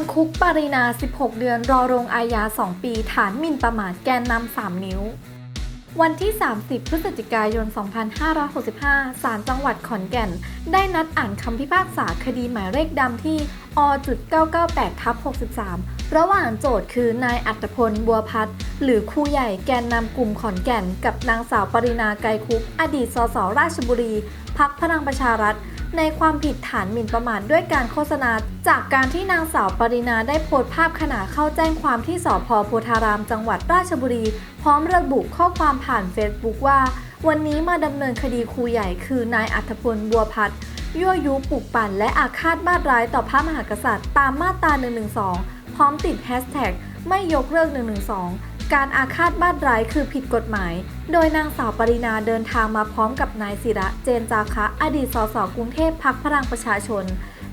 ำคุกปรินา 16 เดือนรอลงอาญา 2 ปี ฐานหมิ่นประมาทแกนนำ 3 นิ้ว วันที่ 30 พฤศจิกายน 2565 ศาลจังหวัดขอนแก่น ได้นัดอ่านคำพิพากษาคดีหมายเลขดำที่อ .998 ทับ63 ระหว่างโจทย์คือนายอัตพลบัวพัฒน์หรือครูใหญ่แกนนำกลุ่มขอนแก่น กับนางสาวปรินาไกรคุปอดีตสสราชบุรีพักพลังประชารัฐ ในความผิดฐานหมิ่นประมาทด้วยการโฆษณา จากการที่นางสาวปรินาได้โพสต์ภาพขณะเข้าแจ้งความที่สพโพธารามจังหวัดราชบุรี พร้อมระบุข้อความผ่านเฟซบุ๊กว่า วันนี้มาดำเนินคดีครูใหญ่คือนายอัธพลบัวพัฒน์ยั่วยุปลุกปั่นและอาฆาตมาตร้ายต่อพระมหากษัตริย์ ตามมาตรา112 พร้อมติดแฮชแท็กไม่ยกเลิก 112 การอาฆาตบ้านร้ายคือผิดกฎหมาย โดยนางสาวปรินาเดินทางมาพร้อมกับนายศิระ เจนจาคะ อดีตสสกรุงเทพพักพลังประชาชน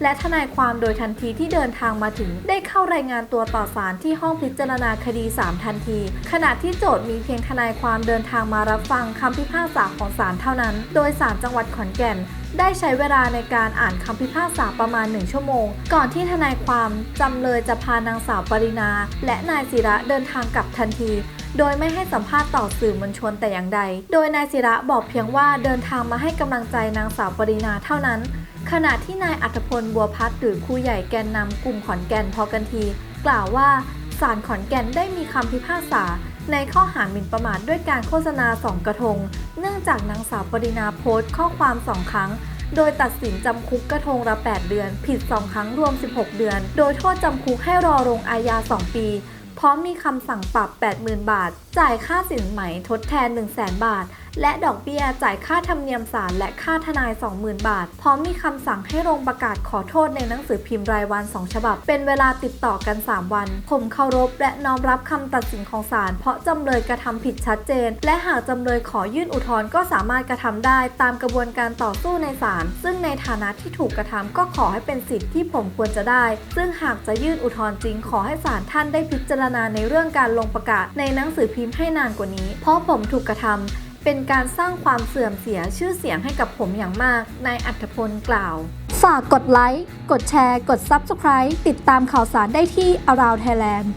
และทนายความโดยทันทีที่เดินทางมาถึง ได้เข้ารายงานตัวต่อศาลที่ห้องพิจารณาคดี 3 ทันที ขณะที่โจทย์มีเพียงทนายความเดินทางมารับฟังคำพิพากษาของศาลเท่านั้น โดยศาลจังหวัดขอนแก่นได้ใช้เวลาในการอ่านคำพิพากษาประมาณ 1 ชั่วโมง ก่อนที่ทนายความจำเลยจะพานางสาวปรินา และนายศิระเดินทางกลับทันที โดยไม่ให้สัมภาษณ์ต่อสื่อมวลชนแต่อย่างใด โดยนายศิระบอกเพียงว่าเดินทางมาให้กำลังใจนางสาวปรินาเท่านั้น ขณะที่นายอัธพลบัวพัฒน์หรือครูใหญ่แกนนำกลุ่มขอนแก่นพอกันที กล่าวว่าศาลขอนแก่นได้มีคำพิพากษา ในข้อหาหมิ่นประมาทด้วยการโฆษณาสองกระทง เนื่องจากนางสาวปรินาโพสต์ข้อความสองครั้ง โดยตัดสินจำคุกกระทงละ 8 เดือน ผิด 2 ครั้งรวม 16 เดือน โดยโทษจำคุกให้รอลงอาญา 2 ปีพร้อมมีคำสั่งปรับ 80,000 บาท จ่ายค่าสินไหมทดแทน 100,000บาทและดอกเบี้ยจ่ายค่าธรรมเนียมศาลและค่าทนาย 20,000 บาท พร้อมมีคำสั่งให้ลงประกาศขอโทษในหนังสือพิมพ์รายวัน 2 ฉบับ เป็นเวลาติดต่อกัน 3 วัน ผมเคารพและน้อมรับคำตัดสินของศาลเพราะจำเลยกระทำผิดชัดเจน และหากจำเลยขอยื่นอุทธรณ์ก็สามารถกระทำได้ตามกระบวนการต่อสู้ในศาลซึ่งในฐานะที่ถูกกระทำก็ขอให้เป็นสิทธิ์ที่ผมควรจะได้ ซึ่งหากจะยื่นอุทธรณ์จริง ขอให้ศาลท่านได้พิจารณาในเรื่องการลงประกาศในหนังสือพิมพ์ให้นานกว่านี้ เพราะผมถูกกระทำ เป็นการสร้างความเสื่อมเสียชื่อเสียงให้กับผมอย่างมาก นายอัธพลกล่าว ฝากกดไลค์ กดแชร์ กด Subscribe ติดตามข่าวสารได้ที่ Around Thailand